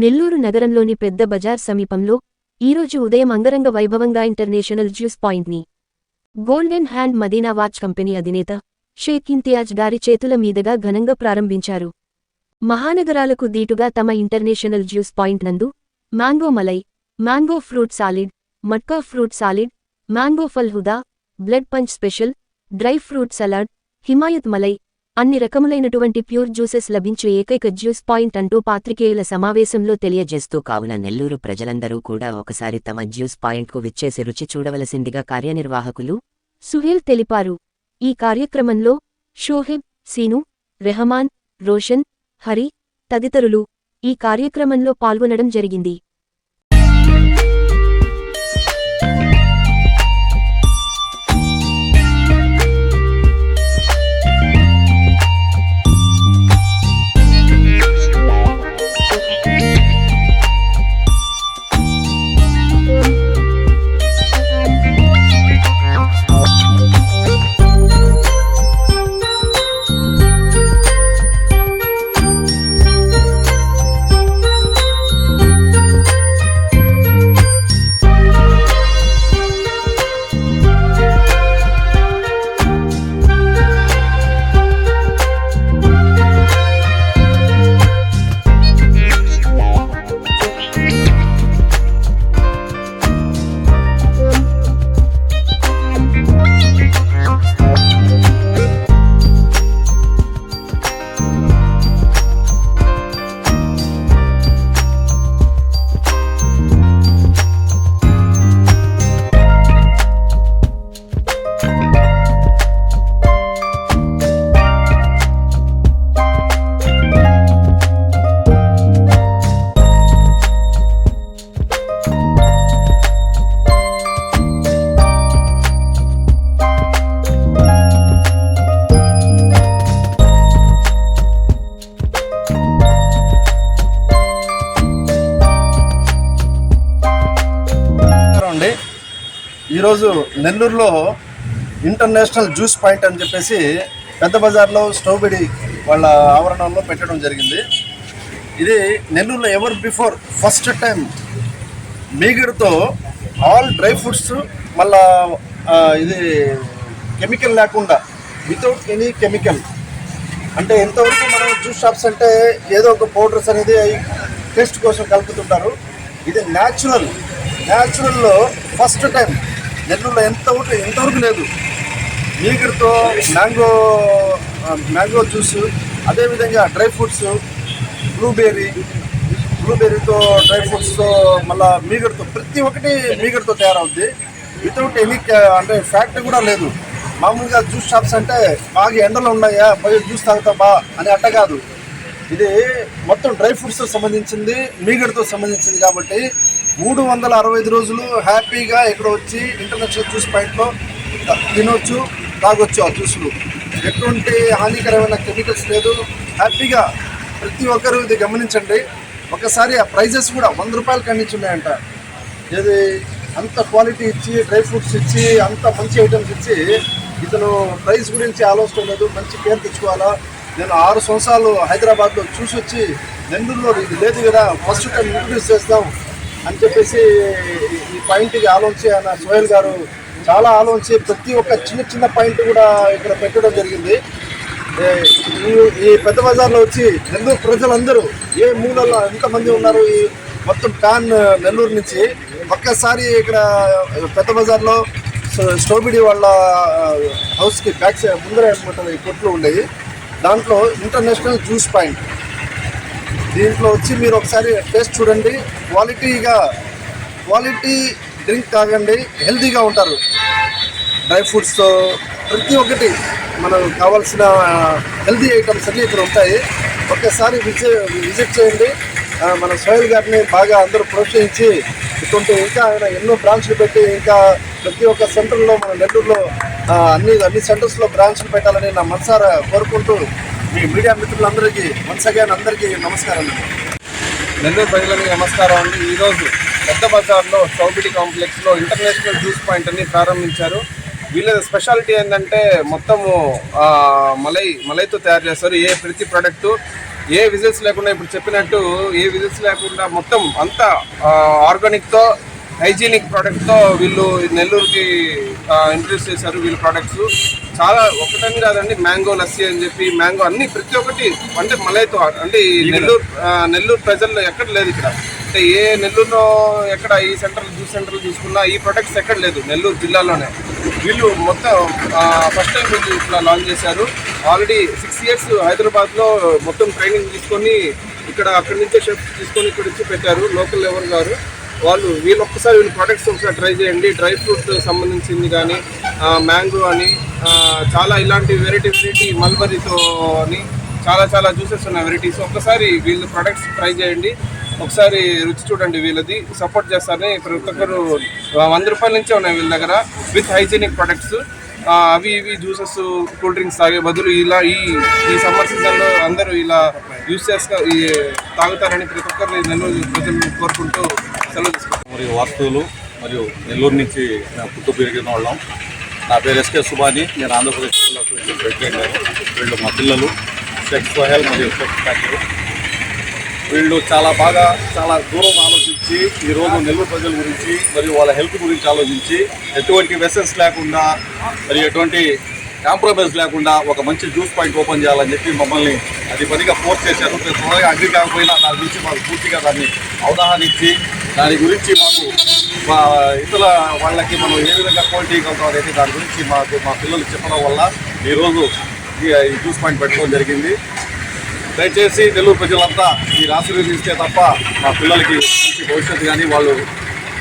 నెల్లూరు నగరంలోని పెద్ద బజార్ సమీపంలో ఈరోజు ఉదయం అంగరంగ వైభవంగా ఇంటర్నేషనల్ జ్యూస్ పాయింట్ని golden hand Madina watch company అధినేత షేక్ ఇంతియాజ్ గారి చేతుల మీదుగా ఘనంగా ప్రారంభించారు. మహానగరాలకు దీటుగా తమ ఇంటర్నేషనల్ జ్యూస్ పాయింట్ నందు mango malai mango fruit salad matka fruit salad mango ఫల్ Huda blood punch special dry fruit salad Himayat malai అన్ని రకములైనటువంటి ప్యూర్ జ్యూసెస్ లభించే ఏకైక జ్యూస్ పాయింట్ అంటూ పాత్రికేయుల సమావేశంలో తెలియజేస్తూ కావున నెల్లూరు ప్రజలందరూ కూడా ఒకసారి తమ జ్యూస్ పాయింట్కు విచ్చేసి రుచి చూడవలసిందిగా కార్యనిర్వాహకులు సుహేల్ తెలిపారు. ఈ కార్యక్రమంలో షోహెబ్ సీను రెహమాన్ రోషన్ హరి తదితరులు ఈ కార్యక్రమంలో పాల్గొనడం జరిగింది. ఈరోజు నెల్లూరులో ఇంటర్నేషనల్ జ్యూస్ పాయింట్ అని చెప్పేసి పెద్ద బజార్లో స్టౌబిడి వాళ్ళ ఆవరణంలో పెట్టడం జరిగింది. ఇది నెల్లూరులో ఎవర్ బిఫోర్ ఫస్ట్ టైం మీగడతో ఆల్ డ్రై ఫ్రూట్స్ మళ్ళా ఇది కెమికల్ లేకుండా వితౌట్ ఎనీ కెమికల్ అంటే ఎంతవరకు మనం జ్యూస్ షాప్స్ అంటే ఏదో ఒక పౌడర్స్ అనేది టేస్ట్ కోసం కలుపుతుంటారు. ఇది న్యాచురల్ న్యాచురల్లో ఫస్ట్ టైం నెల్లూరులో ఉంటే ఎంతవరకు లేదు. మీగడితో మ్యాంగో మ్యాంగో జ్యూస్ అదేవిధంగా డ్రై ఫ్రూట్స్ బ్లూబెర్రీ బ్లూబెర్రీతో డ్రై ఫ్రూట్స్తో మళ్ళీ మీగడితో ప్రతి ఒక్కటి మీగడితో తయారవుద్ది. వితౌట్ ఎనీ అంటే ఫ్యాక్టరీ కూడా లేదు. మామూలుగా జ్యూస్ షాప్స్ అంటే బాగా ఎండలు ఉన్నాయా పోయి జ్యూస్ తాగుతా బా అని అట్ట కాదు. ఇది మొత్తం డ్రై ఫ్రూట్స్తో సంబంధించింది మీగడితో సంబంధించింది కాబట్టి మూడు వందల అరవై ఐదు రోజులు హ్యాపీగా ఇక్కడ వచ్చి ఇంటర్నేషనల్ జ్యూస్ పాయింట్లో తినొచ్చు తాగొచ్చు ఆ జ్యూస్లు. ఎటువంటి హానికరమైన కెమికల్స్ లేదు. హ్యాపీగా ప్రతి ఒక్కరూ ఇది గమనించండి. ఒకసారి ఆ ప్రైజెస్ కూడా వంద రూపాయలు ఖండించి ఉన్నాయంట ఇది అంత క్వాలిటీ ఇచ్చి డ్రై ఫ్రూట్స్ ఇచ్చి అంత మంచి ఐటమ్స్ ఇచ్చి ఇతను ప్రైస్ గురించి ఆలోచన లేదు. మంచి పేరు తెచ్చుకోవాలా? నేను ఆరు సంవత్సరాలు హైదరాబాద్లో చూసి వచ్చి నెల్లూరులో ఇది లేదు కదా. ఫస్ట్ టైం ఇంట్రడ్యూస్ చేస్తాం. అని చెప్పేసి ఈ- పాయింట్కి ఆలోచించి ఆయన సోహెల్ గారు చాలా ఆలోచించి ప్రతి ఒక్క చిన్న చిన్న పాయింట్ కూడా ఇక్కడ పెట్టడం జరిగింది. ఈ- ఈ పెద్ద బజార్లో వచ్చి నెల్లూరు ప్రజలందరూ ఏ మూలలో ఎంతమంది ఉన్నారు ఈ మొత్తం ప్యాన్ నెల్లూరు నుంచి? ఒక్కసారి ఇక్కడ పెద్ద బజార్లో స్టోబిడి వాళ్ళ హౌస్కి బ్యాక్ ముందర అనమాట ఈ కొట్లు ఉండేవి దాంట్లో ఇంటర్నేషనల్ జ్యూస్ పాయింట్ దీంట్లో వచ్చి మీరు ఒకసారి టేస్ట్ చూడండి. క్వాలిటీగా క్వాలిటీ డ్రింక్ తాగండి హెల్తీగా ఉంటారు. డ్రై ఫ్రూట్స్తో ప్రతి ఒక్కటి మనకు కావాల్సిన హెల్తీ ఐటమ్స్ అన్నీ ఇక్కడ ఉంటాయి. ఒక్కసారి విజిట్ విజిట్ చేయండి. మన సోహెల్ గారిని బాగా అందరూ ప్రోత్సహించి ఇటువంటి ఇంకా ఆయన ఎన్నో బ్రాంచ్లు పెట్టి ఇంకా ప్రతి ఒక్క సెంటర్లో మన నెల్లూరులో అన్ని అన్ని సెంటర్స్లో బ్రాంచ్లు పెట్టాలని నా మనసారా కోరుకుంటూ మీ మీడియా మిత్రులందరికీ వన్స్ అగైన్ అందరికీ నమస్కారం నెల్లూరు ప్రజలకు నమస్కారం అండి. ఈరోజు పెద్ద బజార్లో చౌబిడి కాంప్లెక్స్లో ఇంటర్నేషనల్ జ్యూస్ పాయింట్ అని ప్రారంభించారు. వీళ్ళ స్పెషాలిటీ ఏంటంటే మొత్తము మలై మలైతో తయారు చేస్తారు. ఏ ప్రతి ప్రోడక్టు ఏ విజిల్స్ లేకుండా ఇప్పుడు చెప్పినట్టు ఏ విజిల్స్ లేకుండా మొత్తం అంతా ఆర్గానిక్తో హైజీనిక్ ప్రోడక్ట్తో వీళ్ళు నెల్లూరుకి ఇంట్రడ్యూస్ చేశారు వీళ్ళ ప్రోడక్ట్స్. చాలా ఒకటని కాదండి మ్యాంగో లస్సీ అని చెప్పి మ్యాంగో అన్ని ప్రతి ఒక్కటి అంటే మలైతో అంటే ఈ నెల్లూరు నెల్లూరు ప్రజల్లో ఎక్కడ లేదు ఇక్కడ. అంటే ఏ నెల్లూరులో ఎక్కడ ఈ సెంటర్ జ్యూస్ సెంటర్లు చూసుకున్నా ఈ ప్రొడక్ట్స్ ఎక్కడ లేదు నెల్లూరు జిల్లాలోనే. వీళ్ళు మొత్తం ఫస్ట్ టైం వీళ్ళు ఇట్లా లాంచ్ చేశారు. ఆల్రెడీ సిక్స్ ఇయర్స్ హైదరాబాద్లో మొత్తం ట్రైనింగ్ తీసుకొని ఇక్కడ అక్కడి నుంచే షెఫ్ తీసుకొని ఇక్కడ వచ్చి పెట్టారు లోకల్ లెవెల్ గారు. వాళ్ళు వీళ్ళు ఒక్కసారి వీళ్ళు ప్రొడక్ట్స్ ఒకసారి ట్రై చేయండి. డ్రై ఫ్రూట్ సంబంధించింది కానీ మ్యాంగో అని చాలా ఇలాంటి వెరైటీ వెరైటీ మల్బరీతో అని చాలా చాలా జ్యూసెస్ ఉన్నాయి వెరైటీస్ ఒక్కసారి వీళ్ళు ప్రొడక్ట్స్ ట్రై చేయండి. ఒకసారి రుచి చూడండి వీళ్ళది. సపోర్ట్ చేస్తారని ప్రతి ఒక్కరు వంద రూపాయల నుంచే ఉన్నాయి వీళ్ళ దగ్గర విత్ హైజీనిక్ ప్రొడక్ట్స్ అవి ఇవి జ్యూసెస్ కూల్ డ్రింక్స్ తాగే బదులు ఇలా ఈ ఈ సమ్మర్ సీజన్లో అందరూ ఇలా యూస్ చేస్తా తాగుతారని ప్రతి ఒక్కరు నెల్లూరు ప్రజలు కోరుకుంటూ మరియు వాస్తువులు మరియు నెల్లూరు నుంచి మేము పుట్టు పెరిగిన వాళ్ళం నా పేరు ఎస్కే సుబాని. నేను ఆంధ్రప్రదేశ్ ప్రెసిడెంట్ వీళ్ళు మా పిల్లలు షేక్ సోహెల్ మరియు షేక్ షాకిర్ వీళ్ళు చాలా బాగా చాలా దూరం ఆలోచించి ఈరోజు నెల్లూరు ప్రజల గురించి మరియు వాళ్ళ హెల్త్ గురించి ఆలోచించి ఎటువంటి వెసెన్స్ లేకుండా మరియు ఎటువంటి కాంప్రమైజ్ లేకుండా ఒక మంచి జ్యూస్ పాయింట్ ఓపెన్ చేయాలని చెప్పి మమ్మల్ని అది పనిగా ఫోర్స్ చేశారు. అగ్ని త్వరగా అగ్రి కాకపోయినా దాని గురించి మాకు పూర్తిగా దాన్ని అవగాహన ఇచ్చి దాని గురించి మాకు మా ఇతర వాళ్ళకి మనం ఏ విధంగా క్వాలిటీ ఇవ్వగలుగుతాం అనేది దాని గురించి మాకు మా పిల్లలు చెప్పడం వల్ల ఈరోజు ఈ జ్యూస్ పాయింట్ పెట్టుకోవడం జరిగింది. దయచేసి నెల్లూరు ప్రజలంతా మీరు ఆశీర్వదిస్తే తప్ప మా పిల్లలకి మంచి భవిష్యత్తు కానీ వాళ్ళు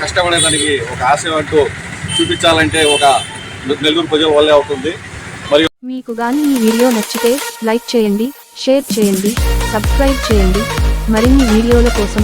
కష్టపడేదానికి ఒక ఆశ అంటూ చూపించాలంటే ఒక నెల్లూరు ప్రజల వల్లే అవుతుంది. మరియు మీకు కానీ ఈ వీడియో నచ్చితే లైక్ చేయండి షేర్ చేయండి సబ్స్క్రైబ్ చేయండి. మరిన్ని వీడియోల కోసం